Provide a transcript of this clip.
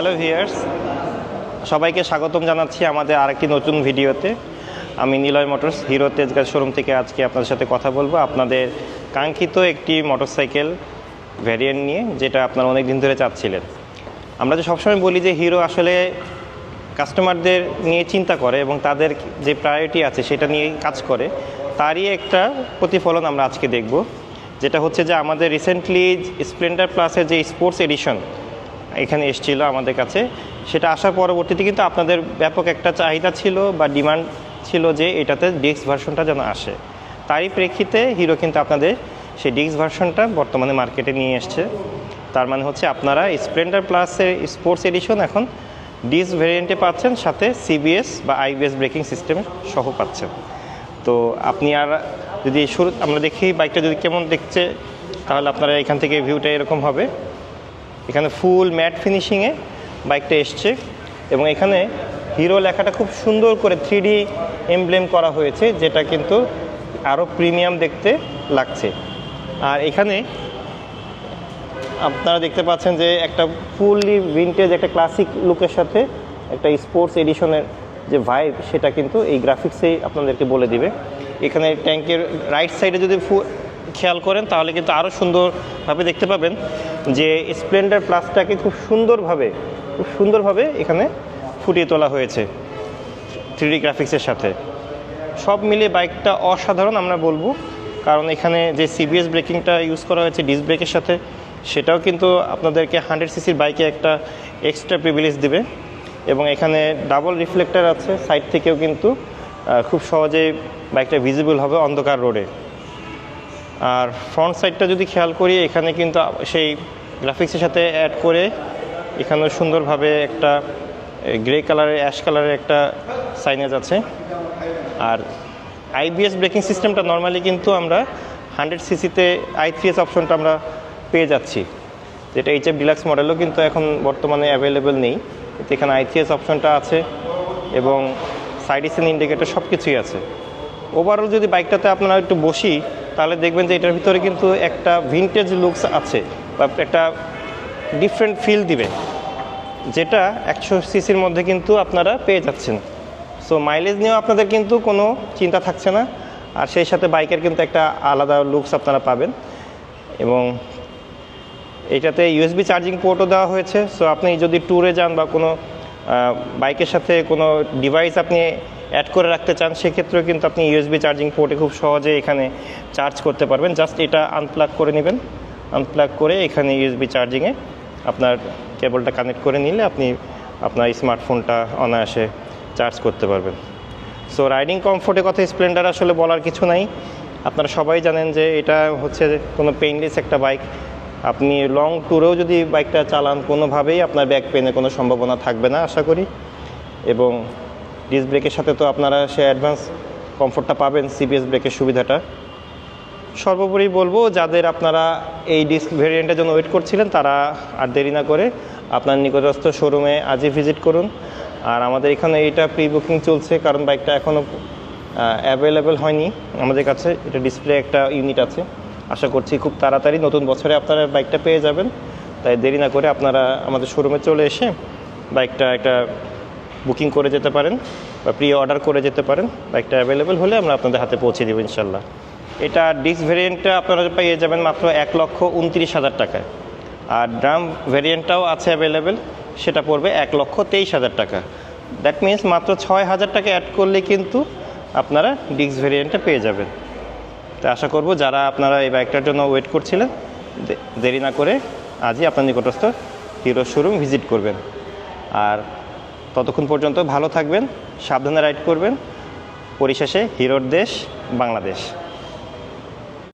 Hello viewers সবাইকে স্বাগতম জানাচ্ছি আমাদের আরেকটি নতুন ভিডিওতে। আমি Niloy motors, Hero Tejgaon showroom থেকে আজকে আপনাদের সাথে কথা বলব। আপনাদের কাঙ্ক্ষিত একটি মোটরসাইকেল ভ্যারিয়েন্ট নিয়ে, যেটা আপনারা অনেক দিন ধরে চাচ্ছিলেন। আমরা যে সবসময় বলি যে হিরো আসলে কাস্টমারদের নিয়ে চিন্তা করে এবং তাদের যে প্রায়োরিটি আছে সেটা নিয়ে কাজ করে, তারই একটা প্রতিফলন আমরা আজকে দেখব। যেটা হচ্ছে যে আমাদের রিসেন্টলি স্প্লেন্ডার প্লাসের যে স্পোর্টস এডিশন এখানে এসেছিল আমাদের কাছে। সেটা আসার পরবর্তীতে কিন্তু আপনাদের ব্যাপক একটা চাহিদা ছিল বা ডিমান্ড ছিল যে এটাতে ডিস্ক ভার্সনটা যেন আসে। তারই প্রেক্ষিতে হিরো কিন্তু আপনাদের সেই ডিস্ক ভার্সনটা বর্তমানে মার্কেটে নিয়ে এসছে। তার মানে হচ্ছে আপনারা স্প্লেন্ডার প্লাসের স্পোর্টস এডিশন এখন ডিস্ক ভেরিয়েন্টে পাচ্ছেন, সাথে সিবিএস বা আইবিএস ব্রেকিং সিস্টেম সহ পাচ্ছেন। তো আপনি আর যদি শুরু আমরা দেখি বাইকটা যদি কেমন দেখছে, তাহলে আপনারা এখান থেকে ভিউটা এরকম হবে। এখানে ফুল ম্যাট ফিনিশিংয়ে বাইকটা এসছে এবং এখানে হিরো লেখাটা খুব সুন্দর করে থ্রি এমব্লেম করা হয়েছে, যেটা কিন্তু আরও প্রিমিয়াম দেখতে লাগছে। আর এখানে আপনারা দেখতে পাচ্ছেন যে একটা ফুললি ভিনটেজ একটা ক্লাসিক লুকের সাথে একটা স্পোর্টস এডিশনের যে ভাইব সেটা কিন্তু এই গ্রাফিক্সেই আপনাদেরকে বলে দিবে। এখানে ট্যাঙ্কের রাইট সাইডে যদি খেয়াল করেন, তাহলে কিন্তু আরও সুন্দরভাবে দেখতে পাবেন যে স্প্লেন্ডার প্লাসটাকে খুব সুন্দরভাবে খুব সুন্দরভাবে এখানে ফুটিয়ে তোলা হয়েছে থ্রি গ্রাফিক্সের সাথে। সব মিলিয়ে বাইকটা অসাধারণ আমরা বলব, কারণ এখানে যে সিবিএস ব্রেকিংটা ইউজ করা হয়েছে ডিস ব্রেকের সাথে, সেটাও কিন্তু আপনাদেরকে হান্ড্রেড সিসির বাইকে একটা এক্সট্রা প্রিভিলেজ দেবে। এবং এখানে ডাবল রিফ্লেক্টার আছে সাইড থেকেও কিন্তু খুব সহজেই বাইকটা ভিজিবল হবে অন্ধকার রোডে আর ফ্রন্ট সাইডটা যদি খেয়াল করি, এখানে কিন্তু সেই গ্রাফিক্সের সাথে অ্যাড করে এখানেও সুন্দরভাবে একটা গ্রে কালারের অ্যাশ কালারের একটা সাইনেজ আছে। আর আইবিএস ব্রেকিং সিস্টেমটা নর্মালি কিন্তু আমরা হান্ড্রেড সিসিতে আইথিএস অপশনটা আমরা পেয়ে যাচ্ছি। যেটা এইচএফ ডিলাক্স মডেলও কিন্তু এখন বর্তমানে অ্যাভেলেবেল নেই। কিন্তু এখানে আইথিএস অপশনটা আছে এবং সাইড স্ক্রিন ইন্ডিকেটর সব কিছুই আছে। ওভারঅল যদি বাইকটাতে আপনারা একটু বসি তাহলে দেখবেন যে এটার ভিতরে কিন্তু একটা ভিনটেজ লুকস আছে, বা একটা ডিফারেন্ট ফিল দিবে, যেটা একশো সিসির মধ্যে কিন্তু আপনারা পেয়ে যাচ্ছেন। সো মাইলেজ নিয়েও আপনাদের কিন্তু কোনো চিন্তা থাকছে না, আর সেই সাথে বাইকের কিন্তু একটা আলাদা লুকস আপনারা পাবেন। এবং এটাতে ইউএসবি চার্জিং পোর্টও দেওয়া হয়েছে সো আপনি যদি ট্যুরে যান বা কোনো বাইকের সাথে কোনো ডিভাইস আপনি অ্যাড করে রাখতে চান, সেক্ষেত্রেও কিন্তু আপনি ইউএসবি চার্জিং পোর্টে খুব সহজে এখানে চার্জ করতে পারবেন। জাস্ট এটা আনপ্লাগ করে নেবেন। আনপ্লাগ করে এখানে ইউএসবি চার্জিংয়ে আপনার কেবলটা কানেক্ট করে নিলে আপনি আপনার স্মার্টফোনটা অনায়াসে চার্জ করতে পারবেন। সো রাইডিং কমফোর্টের কথা স্প্লেন্ডার আসলে বলার কিছু নাই। আপনারা সবাই জানেন যে এটা হচ্ছে কোনো পেইনলেস একটা বাইক আপনি লং ট্যুরেও যদি বাইকটা চালান, কোনোভাবেই আপনার ব্যাক পেনের কোনো সম্ভাবনা থাকবে না, আশা করি। এবং ডিস্ক ব্রেকের সাথে তো আপনারা সে অ্যাডভান্স কমফোর্টটা পাবেন সিবিএস ব্রেকের সুবিধাটা। সর্বোপরি বলব, যাদের আপনারা এই ডিস্ক ভেরিয়েন্টের জন্য ওয়েট করছিলেন, তারা আর দেরি না করে আপনার নিকটস্থ শোরুমে আজই ভিজিট করুন। আর আমাদের এখানে এইটা প্রি বুকিং চলছে, কারণ বাইকটা এখনও অ্যাভেলেবেল হয়নি। আমাদের কাছে এটা ডিসপ্লে একটা ইউনিট আছে। আশা করছি খুব তাড়াতাড়ি নতুন বছরে আপনারা বাইকটা পেয়ে যাবেন। তাই দেরি না করে আপনারা আমাদের শোরুমে চলে এসে বাইকটা একটা বুকিং করে যেতে পারেন বা প্রি অর্ডার করে যেতে পারেন। বাইকটা অ্যাভেলেবেল হলে আমরা আপনাদের হাতে পৌঁছে দেবো ইনশাল্লাহ এটা ডিস্ক ভেরিয়েন্টটা আপনারা পেয়ে যাবেন মাত্র এক লক্ষ উনত্রিশ হাজার টাকায়। আর ড্রাম ভেরিয়েন্টটাও আছে অ্যাভেলেবেল সেটা পড়বে এক লক্ষ তেইশ হাজার টাকা। দ্যাট মিন্স মাত্র ছয় হাজার টাকা অ্যাড করলে কিন্তু আপনারা ডিস্ক ভেরিয়েন্টটা পেয়ে যাবেন। তো আশা করব যারা আপনারা এই বাইকটার জন্য ওয়েট করছিলেন দেরি না করে আজই আপনার নিকটস্থ হিরো শোরুম ভিজিট করবেন। আর ততক্ষণ পর্যন্ত ভালো থাকবেন, সাবধানে রাইড করবেন। পরিশেষে হিরোর দেশ, বাংলাদেশ।